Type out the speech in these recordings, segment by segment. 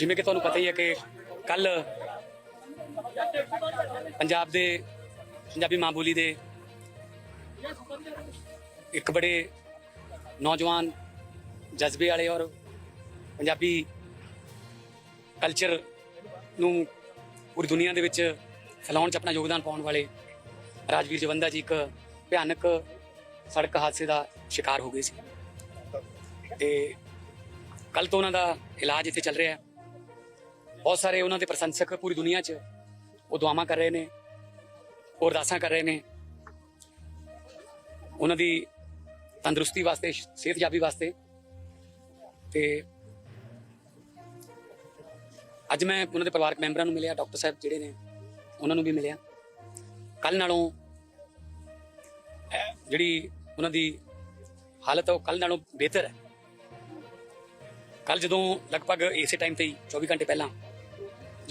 ਜਿਵੇਂ ਕਿ ਤੁਹਾਨੂੰ ਪਤਾ ਹੀ ਹੈ ਕਿ ਕੱਲ ਪੰਜਾਬ ਦੇ ਪੰਜਾਬੀ ਮਾਂ ਬੋਲੀ ਦੇ ਇੱਕ ਬੜੇ ਨੌਜਵਾਨ ਜਜ਼ਬੇ ਵਾਲੇ ਔਰ ਪੰਜਾਬੀ ਕਲਚਰ ਨੂੰ ਪੂਰੀ ਦੁਨੀਆ ਦੇ ਵਿੱਚ ਫੈਲਾਉਣ 'ਚ ਆਪਣਾ ਯੋਗਦਾਨ ਪਾਉਣ ਵਾਲੇ ਰਾਜਵੀਰ ਜਵੰਦਾ ਜੀ ਇੱਕ ਭਿਆਨਕ ਸੜਕ ਹਾਦਸੇ ਦਾ ਸ਼ਿਕਾਰ ਹੋ ਗਏ ਸੀ। ਤੇ ਕੱਲ ਤੋਂ ਉਹਨਾਂ ਦਾ ਇਲਾਜ ਇੱਥੇ ਚੱਲ ਰਿਹਾ ਹੈ। ਬਹੁਤ ਸਾਰੇ ਉਹਨਾਂ ਦੇ ਪ੍ਰਸ਼ੰਸਕ ਪੂਰੀ ਦੁਨੀਆ 'ਚ ਉਹ ਦੁਆਵਾਂ ਕਰ ਰਹੇ ਨੇ ਉਹ ਅਰਦਾਸਾਂ ਕਰ ਰਹੇ ਨੇ ਉਹਨਾਂ ਦੀ ਤੰਦਰੁਸਤੀ ਵਾਸਤੇ ਸਿਹਤਯਾਬੀ ਵਾਸਤੇ ਤੇ ਅੱਜ ਮੈਂ ਉਹਨਾਂ ਦੇ ਪਰਿਵਾਰਕ ਮੈਂਬਰਾਂ ਨੂੰ ਮਿਲਿਆ ਡਾਕਟਰ ਸਾਹਿਬ ਜਿਹੜੇ ਨੇ ਉਹਨਾਂ ਨੂੰ ਵੀ ਮਿਲਿਆ ਕੱਲ ਨਾਲੋਂ ਜਿਹੜੀ ਉਹਨਾਂ ਦੀ ਹਾਲਤ ਹੈ ਉਹ ਕੱਲ ਨਾਲੋਂ ਬਿਹਤਰ ਹੈ ਕੱਲ ਜਦੋਂ ਲਗਭਗ ਇਸੇ ਟਾਈਮ ਤੇ ਹੀ 24 ਘੰਟੇ ਪਹਿਲਾਂ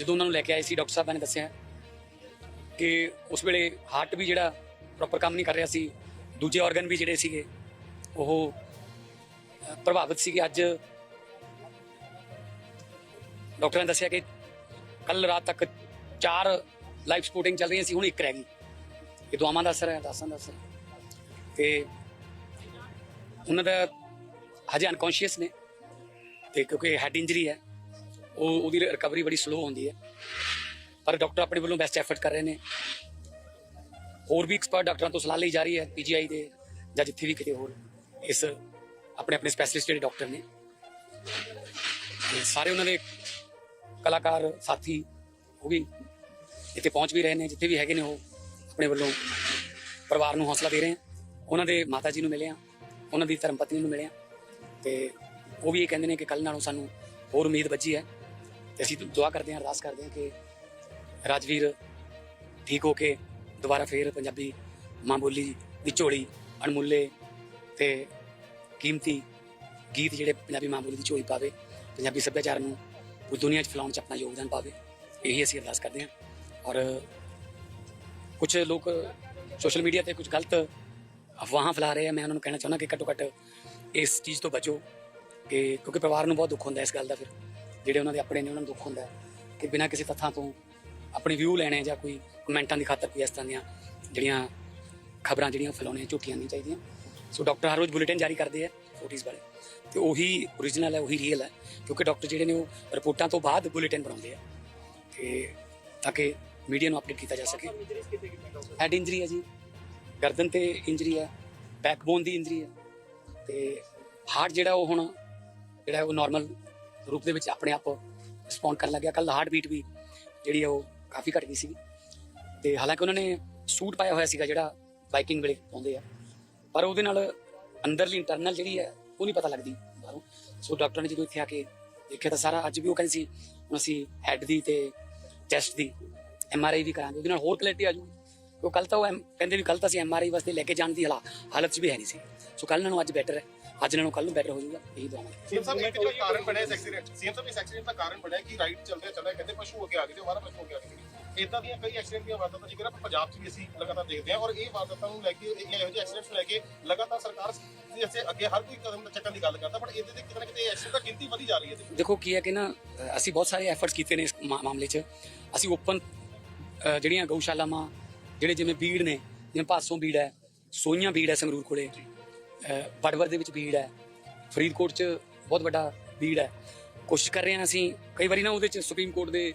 ਜਦੋਂ ਉਹਨਾਂ ਨੂੰ ਲੈ ਕੇ ਆਏ ਸੀ, ਡਾਕਟਰ ਸਾਹਿਬਾਂ ਨੇ ਦੱਸਿਆ ਕਿ ਉਸ ਵੇਲੇ ਹਾਰਟ ਵੀ ਜਿਹੜਾ ਪ੍ਰੋਪਰ ਕੰਮ ਨਹੀਂ ਕਰ ਰਿਹਾ ਸੀ, ਦੂਜੇ ਆਰਗਨ ਵੀ ਜਿਹੜੇ ਸੀਗੇ, ਉਹ ਪ੍ਰਭਾਵਿਤ ਸੀਗੇ ਅੱਜ ਡਾਕਟਰਾਂ ਨੇ ਦੱਸਿਆ ਕਿ ਕੱਲ ਰਾਤ ਤੱਕ ਚਾਰ ਲਾਈਫ ਸਪੋਰਟਿੰਗ ਚੱਲ ਰਹੀਆਂ ਸੀ, ਹੁਣ ਇੱਕ ਰਹਿ ਗਈ ਇਹ ਦੁਆਵਾਂ ਦਾ ਅਸਰ ਹੈ ਅਰਦਾਸਾਂ ਦਾ ਅਸਰ ਹੈ। ਤੇ ਉਹਨਾਂ ਦਾ ਹਜੇ ਅਨਕੌਂਸ਼ੀਅਸ ਨੇ, ਤੇ ਕਿਉਂਕਿ ਹੈਡ ਇੰਜਰੀ ਹੈ ਉਹ ਉਹਦੀ ਰਿਕਵਰੀ ਬੜੀ ਸਲੋ ਹੁੰਦੀ ਹੈ। ਪਰ ਡਾਕਟਰ ਆਪਣੇ ਵੱਲੋਂ ਬੈਸਟ ਐਫਰਟ ਕਰ ਰਹੇ ਨੇ। ਹੋਰ ਵੀ ਐਕਸਪਰਟ ਡਾਕਟਰਾਂ ਤੋਂ ਸਲਾਹ ਲਈ ਜਾ ਰਹੀ ਹੈ ਪੀਜੀਆਈ ਦੇ ਜਾਂ ਜਿੱਥੇ ਵੀ ਕਿਤੇ ਹੋਰ। ਇਸ ਆਪਣੇ ਆਪਣੇ ਸਪੈਸ਼ਲਿਸਟ ਜਿਹੜੇ ਡਾਕਟਰ ਨੇ। ਸਾਰੇ ਉਹਨਾਂ ਦੇ ਕਲਾਕਾਰ, ਸਾਥੀ ਉਹ ਵੀ ਇੱਥੇ ਪਹੁੰਚ ਵੀ ਰਹੇ ਨੇ, ਜਿੱਥੇ ਵੀ ਹੈਗੇ ਨੇ ਉਹ ਆਪਣੇ ਵੱਲੋਂ ਪਰਿਵਾਰ ਨੂੰ ਹੌਸਲਾ ਦੇ ਰਹੇ ਆ ਉਹਨਾਂ ਦੇ ਮਾਤਾ ਜੀ ਨੂੰ ਮਿਲੇ ਆ। ਉਹਨਾਂ ਦੀ ਧਰਮ ਪਤਨੀ ਨੂੰ ਮਿਲੇ ਆ। ਤੇ ਉਹ ਵੀ ਇਹ ਕਹਿੰਦੇ ਨੇ ਕਿ ਕੱਲ ਨਾਲੋਂ ਸਾਨੂੰ ਹੋਰ ਉਮੀਦ ਬੱਝੀ ਹੈ। ਤੇ ਅਸੀਂ ਦੁਆ ਕਰਦੇ ਹਾਂ, ਅਰਦਾਸ ਕਰਦੇ ਹਾਂ ਕਿ ਰਾਜਵੀਰ ਠੀਕ ਹੋ ਕੇ ਦੁਬਾਰਾ ਫੇਰ ਪੰਜਾਬੀ ਮਾਂ ਬੋਲੀ ਦੀ ਝੋਲੀ ਅਣਮੁੱਲੇ ਤੇ ਕੀਮਤੀ ਗੀਤ ਜਿਹੜੇ ਪੰਜਾਬੀ ਮਾਂ ਬੋਲੀ ਦੀ ਝੋਲੀ ਪਾਵੇ, ਪੰਜਾਬੀ ਸੱਭਿਆਚਾਰ ਨੂੰ ਪੂਰੀ ਦੁਨੀਆ 'ਚ ਫੈਲਾਉਣ 'ਚ ਆਪਣਾ ਯੋਗਦਾਨ ਪਾਵੇ, ਇਹੀ ਅਸੀਂ ਅਰਦਾਸ ਕਰਦੇ ਹਾਂ। ਔਰ ਕੁਝ ਲੋਕ ਸੋਸ਼ਲ ਮੀਡੀਆ ਤੇ ਕੁਝ ਗਲਤ ਅਫਵਾਹਾਂ ਫੈਲਾ ਰਹੇ ਆ, ਮੈਂ ਉਹਨਾਂ ਨੂੰ ਕਹਿਣਾ ਚਾਹੁੰਦਾ ਕਿ ਘੱਟੋ ਘੱਟ ਇਸ ਚੀਜ਼ ਤੋਂ ਬਚੋ ਕਿ ਕਿਉਂਕਿ ਪਰਿਵਾਰ ਨੂੰ ਬਹੁਤ ਦੁੱਖ ਹੁੰਦਾ ਇਸ ਗੱਲ ਦਾ ਫਿਰ। ਜਿਹੜੇ ਉਹਨਾਂ ਦੇ ਆਪਣੇ ਨੇ, ਉਹਨਾਂ ਨੂੰ ਦੁੱਖ ਹੁੰਦਾ ਕਿ ਬਿਨਾਂ ਕਿਸੇ ਤੱਥਾਂ ਤੋਂ ਆਪਣੇ ਵਿਊ ਲੈਣੇ ਜਾਂ ਕੋਈ ਕਮੈਂਟਾਂ ਦੀ ਖਾਤਰ ਕੋਈ ਇਸ ਤਰ੍ਹਾਂ ਦੀਆਂ ਜਿਹੜੀਆਂ ਖਬਰਾਂ ਜਿਹੜੀਆਂ ਫੈਲਾਉਣੀਆਂ ਝੂਠੀਆਂ ਨਹੀਂ ਚਾਹੀਦੀਆਂ। ਸੋ ਡਾਕਟਰ ਹਰ ਰੋਜ਼ ਬੁਲੇਟਿਨ ਜਾਰੀ ਕਰਦੇ ਆ ਫੋਟੋਜ਼ ਵਾਲੇ ਤੇ ਉਹੀ ਓਰੀਜਨਲ ਹੈ, ਉਹੀ ਰੀਅਲ ਹੈ, ਕਿਉਂਕਿ ਡਾਕਟਰ ਜਿਹੜੇ ਨੇ ਉਹ ਰਿਪੋਰਟਾਂ ਤੋਂ ਬਾਅਦ ਬੁਲੇਟਿਨ ਬਣਾਉਂਦੇ ਆ। ਤੇ ਤਾਂ ਕਿ ਮੀਡੀਆ ਨੂੰ ਅਪਡੇਟ ਕੀਤਾ ਜਾ ਸਕੇ। ਹੈਡ ਇੰਜਰੀ ਹੈ ਜੀ। ਗਰਦਨ ਤੇ ਇੰਜਰੀ ਹੈ ਬੈਕਬੋਨ ਦੀ ਇੰਜਰੀ ਹੈ। ਤੇ ਹਾਰਟ ਜਿਹੜਾ ਉਹ ਹੁਣ ਜਿਹੜਾ ਉਹ ਨਾਰਮਲ ਰੂਪ ਦੇ ਵਿੱਚ ਆਪਣੇ ਆਪ ਰਿਸਪੌਂਡ ਕਰਨ ਲੱਗਿਆ। ਕੱਲ ਹਾਰਟ ਬੀਟ ਵੀ ਜਿਹੜੀ ਹੈ ਉਹ ਕਾਫੀ ਘਟ ਗਈ ਸੀ ਤੇ ਹਾਲਾਂਕਿ ਉਹਨਾਂ ਨੇ ਸੂਟ ਪਾਇਆ ਹੋਇਆ ਸੀਗਾ ਜਿਹੜਾ ਬਾਈਕਿੰਗ ਵੇਲੇ ਪਾਉਂਦੇ ਆ। ਪਰ ਉਹਦੇ ਨਾਲ ਅੰਦਰਲੀ ਇੰਟਰਨਲ ਜਿਹੜੀ ਹੈ ਉਹ ਨਹੀਂ ਪਤਾ ਲੱਗਦੀ ਬਾਹਰੋਂ। ਸੋ ਡਾਕਟਰ ਨੇ ਜਦੋਂ ਇੱਥੇ ਆ ਕੇ ਦੇਖਿਆ ਤਾਂ ਸਾਰਾ ਅੱਜ ਵੀ ਉਹ ਕਹਿੰਦੇ ਸੀ, ਹੁਣ ਅਸੀਂ ਹੈਡ ਦੀ ਤੇ ਚੈਸਟ ਦੀ ਐਮ ਆਰ ਆਈ ਵੀ ਕਰਾਂਗੇ। ਉਹਦੇ ਨਾਲ ਹੋਰ ਕਲੈਰਿਟੀ ਆ ਜੂਗੀ ਉਹ ਕੱਲ ਤਾਂ ਉਹ ਐਮ- ਕਹਿੰਦੇ ਵੀ ਕੱਲ ਤਾਂ ਅਸੀਂ ਐਮ ਆਰ ਆਈ ਵਾਸਤੇ ਲੈ ਕੇ ਜਾਣ ਦੀ ਹਾਲਾ- ਹਾਲਤ 'ਚ ਵੀ ਹੈ ਨਹੀਂ ਸੀ। ਸੋ ਕੱਲ ਨਾਲੋਂ ਅੱਜ ਬੈਟਰ ਹੈ। ਅੱਜ ਨਾਲੋਂ ਕੱਲ ਨੂੰ ਬੈਟਰ ਹੋ ਜਾਊਗਾ ਇਹੀ ਦੁਆਵਾਂ ਸੀਐਮ ਸਾਹਿਬ ਇੱਕ ਜੋ ਕਾਰਨ ਬਣਿਆ ਇਸ ਐਕਸੀਡੈਂਟ ਸੀਐਮ ਸਾਹਿਬ ਇਸ ਐਕਸੀਡੈਂਟ ਦਾ ਕਾਰਨ ਬਣਿਆ ਕਿ ਰਾਈਟ ਚੱਲਦੇ ਚੱਲਦੇ ਕਹਿੰਦੇ ਪਸ਼ੂ ਹੋ ਕੇ ਆ ਗਏ ਤੇ ਹਮਾਰਾ ਪਸ਼ੂ ਹੋ ਕੇ ਆ ਗਏ। ਇਦਾਂ ਦੀਆਂ ਕਈ ਐਕਸੀਡੈਂਟ ਦੀਆਂ ਵਾਰਦਾਤਾਂ ਜਿਗਰ ਆਪਾਂ ਪੰਜਾਬ 'ਚ ਵੀ ਅਸੀਂ ਲਗਾਤਾਰ ਦੇਖਦੇ ਹਾਂ ਔਰ ਇਹ ਵਾਰਦਾਤਾਂ ਨੂੰ ਲੈ ਕੇ ਇਹ ਇਹੋ ਜਿਹੇ ਐਕਸੀਡੈਂਟਸ ਨੂੰ ਲੈ ਕੇ ਲਗਾਤਾਰ ਸਰਕਾਰ ਦੀ ਅਸੀਂ ਅੱਗੇ ਹਰ ਕੋਈ ਕਦਮ ਚੱਕਣ ਦੀ ਗੱਲ ਕਰਦਾ ਬਟ ਇਹਦੇ ਤੇ ਕਿਤੇ ਨਾ ਕਿਤੇ ਐਕਸੀਡੈਂਟ ਦੀ ਗਿਣਤੀ ਵਧੀ ਜਾ ਰਹੀ ਹੈ। ਦੇਖੋ। ਦੇਖੋ ਕੀ ਹੈ ਕਿ ਨਾ ਅ, ਅਸੀਂ ਬਹੁਤ ਸਾਰੇ ਐਫਰਟਸ ਕੀਤੇ ਨੇ ਇਸ ਮਾ- ਮਾਮਲੇ 'ਚ। ਅਸੀਂ ਓਪਨ ਜਿਹੜੀਆਂ ਗਊਸ਼ਾਲਾਵਾਂ ਜਿਹੜੇ ਜਿਵੇਂ ਬੀੜ ਨੇ ਜਿਵੇਂ ਭਾਸੋਂ ਬੀੜ ਹੈ ਸੋਈਆਂ ਬੀੜ ਹੈ ਸੰਗਰੂਰ ਕੋਲੇ। ਅ, ਦੇ ਵਿੱਚ ਬੀੜ ਹੈ। ਫਰੀਦਕੋਟ 'ਚ ਬਹੁਤ ਵੱਡਾ ਬੀੜ ਹੈ। ਕੋਸ਼ਿਸ਼ ਕਰ ਰਹੇ ਹਾਂ ਅਸੀਂ ਕਈ ਵਾਰੀ ਨਾ ਉਹਦੇ 'ਚ ਸੁਪਰੀਮ ਕੋਰਟ ਦੇ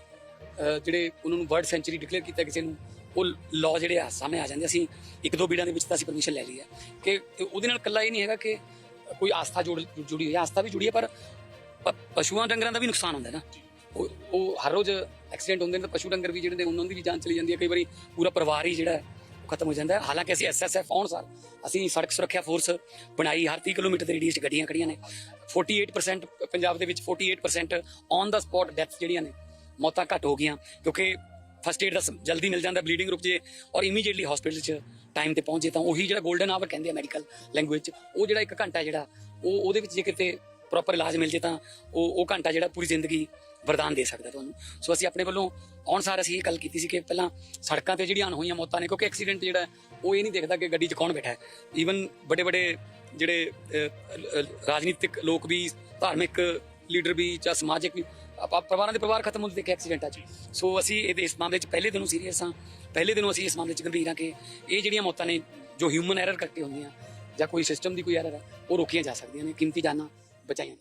ਜਿਹੜੇ ਉਹਨਾਂ ਨੂੰ ਵਰਡ ਸੈਂਚੁਰੀ ਡਿਕਲੇਅਰ ਕੀਤਾ ਕਿਸੇ ਨੂੰ ਉਹ ਲਾਅ ਜਿਹੜੇ ਆ ਸਾਹਮਣੇ ਆ ਜਾਂਦੇ ਅਸੀਂ ਇੱਕ ਦੋ ਬੀੜਾਂ ਦੇ ਵਿੱਚ ਤਾਂ ਅਸੀਂ ਪਰਮਿਸ਼ਨ ਲੈ ਲਈ ਹੈ ਕਿ ਉਹਦੇ ਨਾਲ ਕੱਲਾ ਇਹ ਨਹੀਂ ਹੈਗਾ ਕਿ ਕੋਈ ਆਸਥਾ ਜੁੜ ਜੁੜੀ ਹੋਈ ਹੈ। ਆਸਥਾ ਵੀ ਜੁੜੀ ਹੈ ਪਰ ਪਸ਼ੂਆਂ ਡੰਗਰਾਂ ਦਾ ਵੀ ਨੁਕਸਾਨ ਹੁੰਦਾ ਹੈ ਨਾ। ਉਹ ਉਹ ਹਰ ਰੋਜ਼ ਐਕਸੀਡੈਂਟ ਹੁੰਦੇ ਨੇ ਤਾਂ ਪਸ਼ੂ ਡੰਗਰ ਵੀ ਜਿਹੜੇ ਨੇ ਉਹਨਾਂ ਦੀ ਵੀ ਜਾਨ ਚਲੀ ਜਾਂਦੀ ਹੈ। ਕਈ ਵਾਰੀ ਪੂਰਾ ਪਰਿਵਾਰ ਹੀ ਜਿਹੜਾ ਖਤਮ ਹੋ ਜਾਂਦਾ ਹੈ। ਹਾਲਾਂਕਿ ਅਸੀਂ ਐਸਐਸਐਫ ਆਉਣ ਸਾਰ ਅਸੀਂ ਸੜਕ ਸੁਰੱਖਿਆ ਫੋਰਸ ਬਣਾਈ, ਹਰ 30 ਕਿਲੋਮੀਟਰ ਦੇ ਰੇਡੀਅਸ 'ਚ ਗੱਡੀਆਂ ਖੜੀਆਂ ਨੇ। 48% ਪੰਜਾਬ ਦੇ ਵਿੱਚ 48% ਔਨ ਦਾ ਸਪੌਟ ਡੈਥ ਜਿਹੜੀਆਂ ਨੇ, ਮੌਤਾਂ ਘੱਟ ਹੋ ਗਈਆਂ। ਕਿਉਂਕਿ ਫਸਟ ਏਡ ਦਾ ਜਲਦੀ ਮਿਲ ਜਾਂਦਾ ਬਲੀਡਿੰਗ ਰੁਕ ਜੇ ਔਰ ਇਮੀਡੀਏਟਲੀ ਹਸਪੀਟਲ 'ਚ ਟਾਈਮ ਤੇ ਪਹੁੰਚੇ ਤਾਂ ਉਹੀ ਜਿਹੜਾ 골ਡਨ ਆਵਰ ਕਹਿੰਦੇ ਆ ਮੈਡੀਕਲ ਲੈਂਗੁਏਜ 'ਚ, ਉਹ ਜਿਹੜਾ ਇੱਕ ਘੰਟਾ ਜਿਹੜਾ, ਉਹ ਉਹਦੇ ਵਿੱਚ ਜੇ ਕਿਤੇ ਪ੍ਰੋਪਰ ਇਲਾਜ ਮਿਲ ਜੇ ਤਾਂ ਉਹ ਉਹ ਘੰਟਾ ਜਿਹੜਾ ਪੂਰੀ ਜ਼ਿੰਦਗੀ ਵਰਦਾਨ ਦੇ ਸਕਦਾ ਤੁਹਾਨੂੰ। ਸੋ ਅਸੀਂ ਆਪਣੇ ਵੱਲੋਂ ਆਉਣ ਸਾਰ ਅਸੀਂ ਇਹ ਗੱਲ ਕੀਤੀ ਸੀ ਕਿ ਪਹਿਲਾਂ ਸੜਕਾਂ ਤੇ ਜਿਹੜੀਆਂ ਅਣਹੋਈਆਂ ਮੌਤਾਂ ਨੇ, ਕਿਉਂਕਿ ਐਕਸੀਡੈਂਟ ਜਿਹੜਾ ਉਹ ਇਹ ਨਹੀਂ ਦੇਖਦਾ ਕਿ ਗੱਡੀ 'ਚ ਕੌਣ ਬੈਠਾ ਹੈ। ਈਵਨ ਵੱਡੇ ਵੱਡੇ ਜਿਹੜੇ ਰਾਜਨੀਤਿਕ ਲੋਕ ਵੀ, ਧਾਰਮਿਕ ਲੀਡਰ ਵੀ ਜਾਂ ਸਮਾਜਿਕ ਵੀ, ਆਪਾਂ ਪਰਿਵਾਰਾਂ ਦੇ ਪਰਿਵਾਰ ਖਤਮ ਹੁੰਦੇ ਦੇਖੇ ਐਕਸੀਡੈਂਟਾਂ 'ਚ ਸੋ ਅਸੀਂ ਇਹਦੇ ਇਸ ਮਾਮਲੇ 'ਚ ਪਹਿਲੇ ਦਿਨੋਂ ਸੀਰੀਅਸ ਹਾਂ। ਪਹਿਲੇ ਦਿਨੋਂ ਅਸੀਂ ਇਸ ਮਾਮਲੇ 'ਚ ਗੰਭੀਰ ਹਾਂ ਕਿ ਇਹ ਜਿਹੜੀਆਂ ਮੌਤਾਂ ਨੇ, ਜੋ ਹਿਊਮਨ ਐਰਰ ਕਰਕੇ ਹੁੰਦੀਆਂ ਜਾਂ ਕੋਈ ਸਿਸਟਮ ਦੀ ਕੋਈ ਐਰਰ ਹੈ ਉਹ ਰੋਕੀਆਂ ਜਾ ਸਕਦੀਆਂ ਨੇ। ਕੀਮਤੀ ਜਾਨਾਂ ਬਚਾਈਆਂ